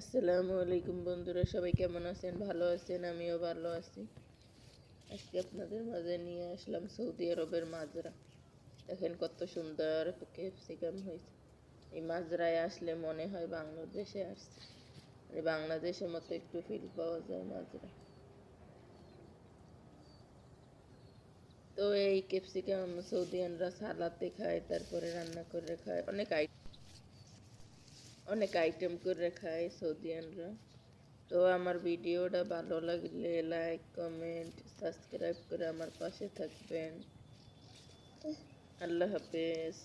আসসালামু আলাইকুম বন্ধুরা, সবাই কেমন আছেন? ভালো আছেন? আমিও ভালো আছি। আজকে আপনাদের মাঝে নিয়ে আসলাম সৌদি আরবের মাজরা। দেখেন কত সুন্দর ক্যাপসিকাম হয়েছে। এই মাজরায় আসলে মনে হয় বাংলাদেশে আসছে। মানে বাংলাদেশের মতো একটু ফিল পাওয়া যায় মাজরা। তো এই ক্যাপসিকাম সৌদি সৌদিয়ানরা সালাতে খায়, তারপরে রান্না করে খায়। অনেক আইটেম অনেক আইটেম করে খায় সৌদিয়ানরা তো আমার ভিডিওটা ভালো লাগলে লাইক কমেন্ট সাবস্ক্রাইব করে আমার পাশে থাকবেন। আল্লাহ হাফেজ।